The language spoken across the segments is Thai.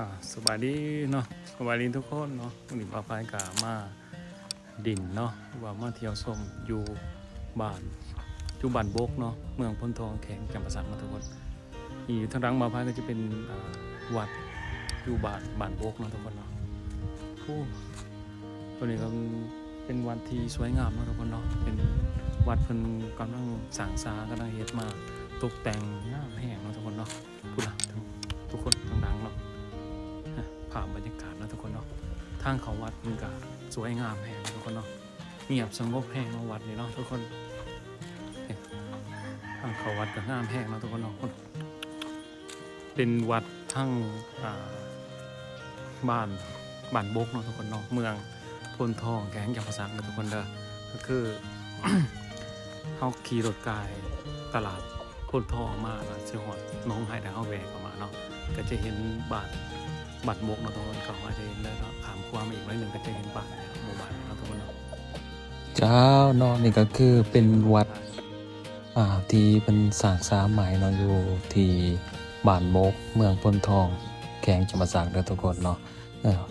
อ่าสบายดีเนาะสบายดีทุกคนเนาะวันนี้ปาพายกามาดินเนาะว่ามาเที่ยวชมอยู่บ้านอยู่บ้านบกเนาะเมืองพนทองแข็งจำปาสักมาทุกคนอีกทางหลังมาพายก็จะเป็นวัดอยู่บ้านบ้านโบกเนาะทุกคนเนาะโอ้ตัวนี้ก็เป็นวัดที่สวยงามเนาะทุกคนเนาะเป็นวัดเพิ่นกำลังสร้างสากำลังเฮ็ดมาตกแต่งงามแห้งเนาะทุกคนเนาะ ผ่านบรรยากาศนะทุกคนเนาะทางเขาวัดมันก็สวยงามแห้งนะทุกคนเนาะเงียบสงบแห้งนะวัดนี่เนาะทุกคนทางเขาวัดก็งามแห้งนะทุกคนเนาะเป็นวัดทั้งบ้านบ้านบกเนาะทุกคนเนาะเมืองพนทองแกงจำปาสันะทุกคนเด้อก็คือเฮาขี่รถกายตลาดพนทองมาแล้วสิฮอดน้องไห้ดาวแวกออกมาเนาะก็จะเห็นบ้าน บัตรบกเนาะทุกคนเขาอาจจะเห็นได้เนาะขามความมาอีกไว้หนึ่งก็จะเห็นบ้านหมู่บ้านนะทุกคนเนาะเจ้าเนาะนี่ก็คือเป็นวัดอ่าที่เป็นสร้างสาใหม่เนาะอยู่ที่บ้านบกเมืองพนทองแขวงจำปาสักเด้อทุกคนเนาะ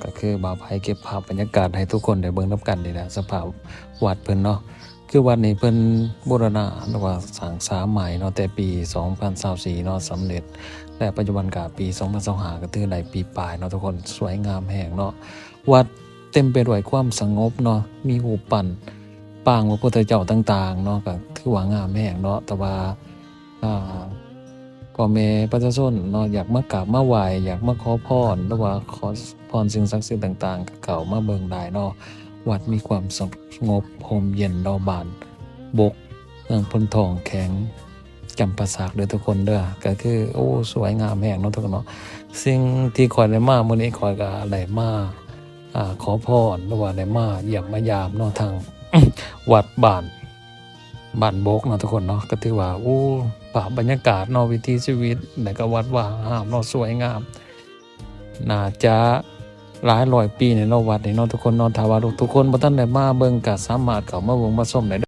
ก็คือบ่าวไผเก็บภาพบรรยากาศให้ทุกคนได้เบิ่งนํกันนี่แหละสภาพวัดเพิ่นเนาะ คือวัดนี้เพิ่นบูรณะหรือว่าสร้างสาใหม่เนาะแต่ปี 2024เนาะสำเร็จ และปัจจุบันก็ปี 2025ก็ถือได้ปีปลายเนาะทุกคนสวยงามแห่งเนาะวัดเต็มไปด้วยความสงบเนาะมีหูปปั้นปางพระพุทธเจ้าต่างๆเนาะก็ถือว่างามแห่งเนาะแต่ว่าอ่าพ่อแม่ประชาชนเนาะอยากมากราบมาไหว้อยากมาขอพรหรือว่าขอพรสิ่งศักดิ์สิทธิ์ต่างๆก็เข้ามาเบิ่งได้เนาะ วัดมีความสงบโฮมเย็นเนาบาน บกเมืองพนทองแข็งจำปาสักเด้อทุกคนเด้อก็คือโอ้สวยงามแห่งเนาะทุกคนเนาะสิ่งที่คอยได้มามื้อนี้คอยก็ได้มาอ่าขอพรหรือว่าได้มาเยี่ยมมายามเนาะทางวัดบ้านบ้านโบกเนาะทุกคนเนาะก็ถือว่าอู้ป่าบรรยากาศเนาะวิถีชีวิตแล้วก็วัดว่าห้ามเนาะสวยงามน่าจะ หลายร้อยปีในเนาะวัดในนอนทุกคนนอนถ้าว่าทุกคนบ่ทันได้มาเบิ่งก็สามารถเข้ามาเบิ่งมาชมได้